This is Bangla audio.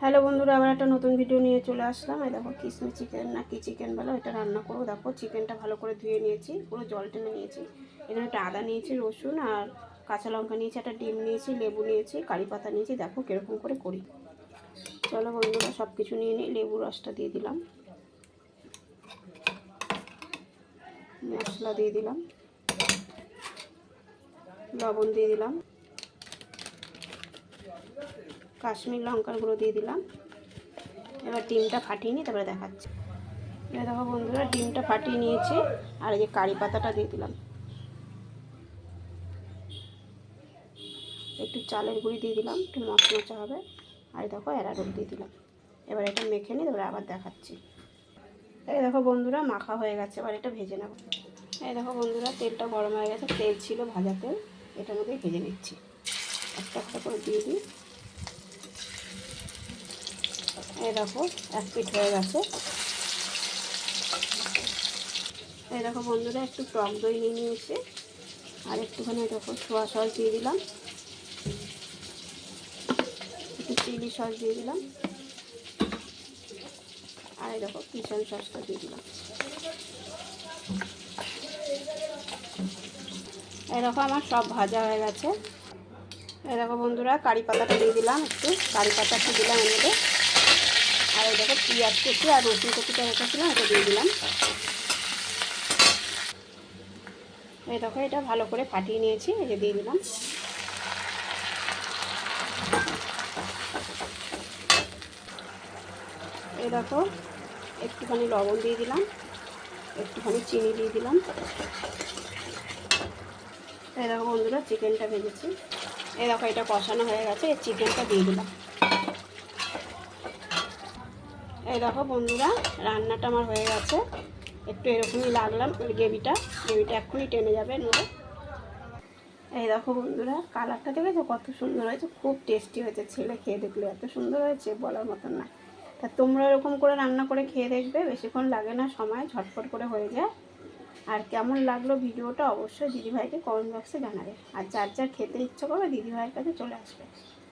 হ্যালো বন্ধুরা, আবার একটা নতুন ভিডিও নিয়ে চলে আসলাম। এই দেখো কিসমি চিকেন না কি চিকেন বলো, এটা রান্না করব। দেখো চিকেনটা ভালো করে ধুয়ে নিয়েছি, পুরো জল টেনে নিয়েছি। এখানে একটা আদা নিয়েছি, রসুন আর কাঁচা লঙ্কা নিয়েছি, একটা ডিম নিয়েছি, লেবু নিয়েছি, কারি পাতা নিয়েছি। দেখো, কীরকম করে করি। চলো বন্ধুরা সব কিছু নিয়ে নিই, লেবু রসটা দিয়ে দিলাম। মশলা দিয়ে দিলাম। লবণ দিয়ে দিলাম। কাশ্মীর লঙ্কার গুঁড়ো দিয়ে দিলাম। এবার ডিমটা ফাটিয়ে নিই তারপরে দেখাচ্ছি। এবার দেখো বন্ধুরা, ডিমটা ফাটিয়ে নিয়েছি, আর এই যে কারি পাতাটা দিয়ে দিলাম। একটু চালের গুঁড়ি দিয়ে দিলাম, একটু মচমচা হবে, আর দেখো অ্যারারুট দিয়ে দিলাম। এবার এটা মেখে নিই তারপরে আবার দেখাচ্ছি। এই দেখো বন্ধুরা, মাখা হয়ে গেছে, এবার এটা ভেজে নেব। এই দেখো বন্ধুরা, তেলটা গরম হয়ে গেছে, তেল ছিল ভাজা তেল, এটার মধ্যে ভেজে নিচ্ছি। একটা একটা করে দিয়ে দিই। এই দেখো, এক পিঠ হয়ে গেছে। এই দেখো বন্ধুরা, একটু টক দই নিয়ে নিয়েছি। আর একটুখানি দেখো সোয়া সস দিয়ে দিলাম। একটু চিলি সস দিয়ে দিলাম। আর এই দেখো কিচেন সসটা দিয়ে দিলাম। দেখো আমার সব ভাজা হয়ে গেছে। দেখো বন্ধুরা, কারি পাতাটা দিয়ে দিলাম একটু। কারি পাতা একটু দিলাম মধ্যে। আর এই দেখো, পেঁয়াজ কুচি আর রসুন কুচিটা রেখেছিলাম এটা দিয়ে দিলাম। এই দেখো, এটা ভালো করে ফাটিয়ে নিয়েছি যে দিয়ে দিলাম। এই দেখো, একটুখানি লবণ দিয়ে দিলাম, একটুখানি চিনি দিয়ে দিলাম। এই দেখো বন্ধুরা, চিকেনটা ভেজেছি। এই দেখো, এটা কষানো হয়ে গেছে, এই চিকেনটা দিয়ে দিলাম। এই দেখো বন্ধুরা, রান্নাটা আমার হয়ে গেছে। একটু এরকমই লাগলাম গ্রেভিটা। গ্রেভিটা এক্ষুনি টেনে যাবে নেবে এই দেখো বন্ধুরা, কালারটা দেখেছ? কত সুন্দর হয়েছে, খুব টেস্টি হয়েছে। ছেলে খেয়ে দেখলে এত সুন্দর হয়েছে, বলার মতন না। তা তোমরা এরকম করে রান্না করে খেয়ে দেখবে, বেশিক্ষণ লাগে না, সময় ঝটপট করে হয়ে যায়। আর কেমন লাগল ভিডিওটা অবশ্যই দিদিভাইকে কমেন্ট বক্সে জানাবে। আর যার যার খেতে ইচ্ছা করবে, দিদিভাইয়ের কাছে চলে আসবে।